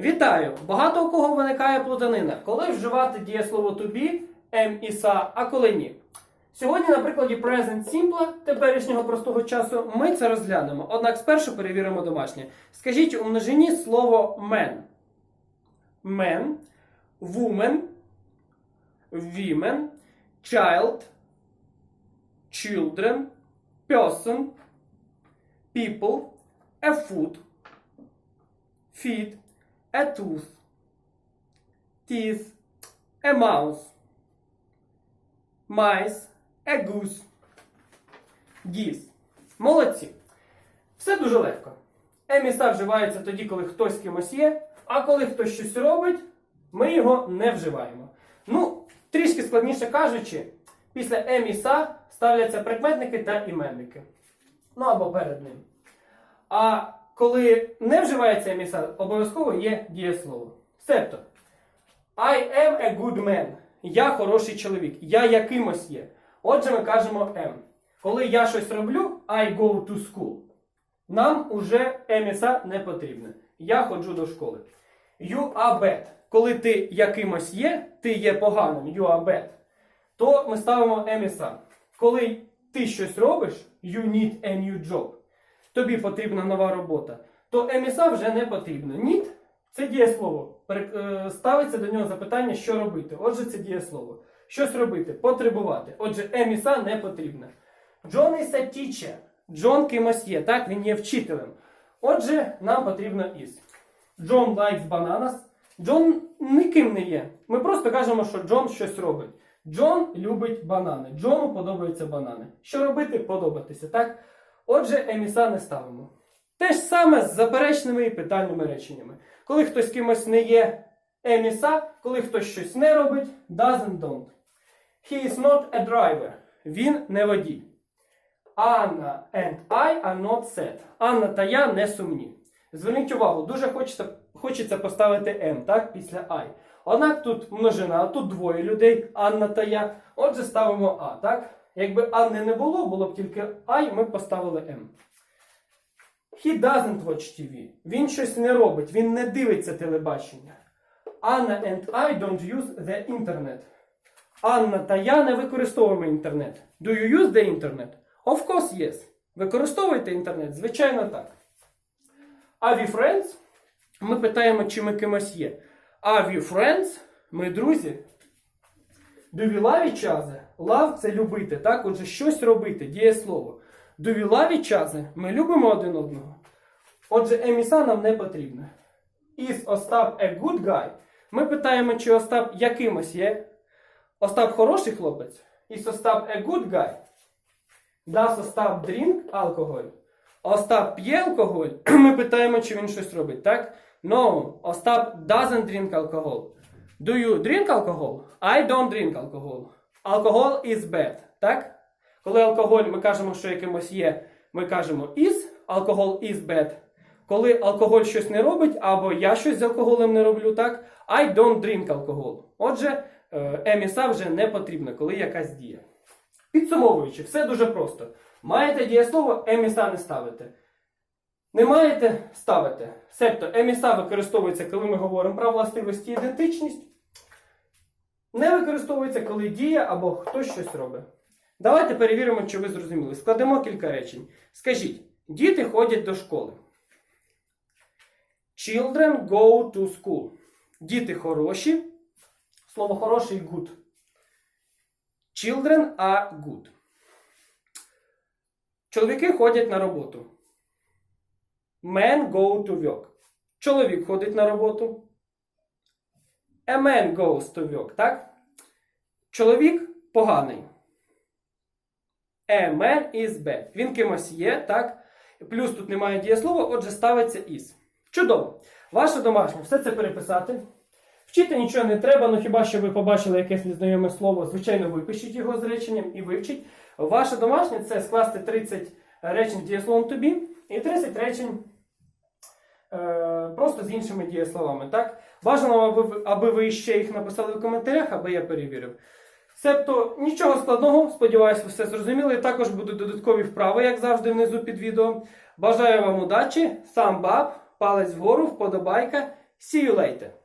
Вітаю! Багато у кого виникає плутанина, коли вживати дієслово to be, am і sa, а коли ні. Сьогодні на прикладі Present Simple теперішнього простого часу ми це розглянемо. Однак спершу перевіримо домашнє. Скажіть у множині слово man. Man, woman, women, child, children, person, people, a foot, feet, a tooth, teeth, a mouse, mice, a goose, geese. Молодці. Все дуже легко. Еміса вживається тоді, коли хтось з кимось є, а коли хтось щось робить, ми його не вживаємо. Ну, трішки складніше кажучи, після еміса ставляться прикметники та іменники. Ну або перед ним. А коли не вживається еміса, обов'язково є дієслово. Себто, I am a good man. Я хороший чоловік. Я якимось є. Отже, ми кажемо am. Коли я щось роблю, I go to school. Нам уже еміса не потрібно. Я ходжу до школи. You are bad. Коли ти якимось є, ти є поганим, you are bad, то ми ставимо еміса. Коли ти щось робиш, you need a new job. Тобі потрібна нова робота, то еміса вже не потрібно. Need – це дієслово. Е, Ставиться до нього запитання, що робити. Отже, це дієслово. Щось робити, потребувати. Отже, еміса не потрібна. Джон a teacher. Джон кимось є, так? Він є вчителем. Отже, нам потрібно is. Джон likes bananas. Джон ніким не є. Ми просто кажемо, що Джон щось робить. Джон любить банани. Джону подобаються банани. Що робити? Подобатися, так? Отже, еміса не ставимо. Те ж саме з заперечними і питальними реченнями. Коли хтось кимось не є еміса, коли хтось щось не робить, doesn't don't. He is not a driver. Він не водій. Анна and I are not sad. Анна та я не сумні. Зверніть увагу, дуже хочеться, хочеться поставити М, так, після I. Однак тут множина, тут двоє людей, Анна та я. Отже, ставимо А, так? Якби Анни не було, було б тільки I, ми поставили М. He doesn't watch TV. Він щось не робить, він не дивиться телебачення. Anna and I don't use the internet. Анна та я не використовуємо інтернет. Do you use the internet? Of course, yes. Використовуєте інтернет? Звичайно, так. Are we friends? Ми питаємо, чи ми кимось є. Are we friends? Ми друзі. Other? Love – це любити, так? Отже, щось робити, дієслово. Love? Ми любимо один одного. Отже, еміса нам не потрібно. Is Остап a good guy? Ми питаємо, чи Остап якимось є. Остап хороший хлопець. Is Остап a good guy? Does Остап drink alcohol? Остап п'є алкоголь. Ми питаємо, чи він щось робить, так? No, Остап doesn't drink alcohol. Do you drink alcohol? I don't drink alcohol. Alcohol is bad, так? Коли алкоголь ми кажемо, що якимось є, ми кажемо is, alcohol is bad. Коли алкоголь щось не робить, або я щось з алкоголем не роблю, так? I don't drink alcohol. Отже, е, еміса вже не потрібно, коли якась дія. Підсумовуючи, все дуже просто. Маєте дієслово, еміса не ставите. Не маєте ставите. Себто еміса використовується, коли ми говоримо про властивості ідентичність. Не використовується, коли діє або хтось щось робить. Давайте перевіримо, чи ви зрозуміли. Складемо кілька речень. Скажіть, діти ходять до школи. Children go to school. Діти хороші. Слово хороший good. Children are good. Чоловіки ходять на роботу. Men go to work. Чоловік ходить на роботу. A man goes to work, так? Чоловік поганий. A man is bad. Він кимось є, так? Плюс тут немає дієслова, отже, ставиться is. Чудово. Ваше домашнє, все це переписати. Вчити нічого не треба, ну хіба що ви побачили якесь незнайоме слово, звичайно, випишіть його з реченням і вивчіть. Ваше домашнє це скласти 30 речень дієсловом тобі і 30 речень просто з іншими дієсловами. Так? Бажано, аби, аби ви ще їх написали в коментарях, аби я перевірив. Себто нічого складного, сподіваюся, ви все зрозуміли. Також будуть додаткові вправи, як завжди, внизу під відео. Бажаю вам удачі, сам баб, палець вгору, вподобайка. See you later!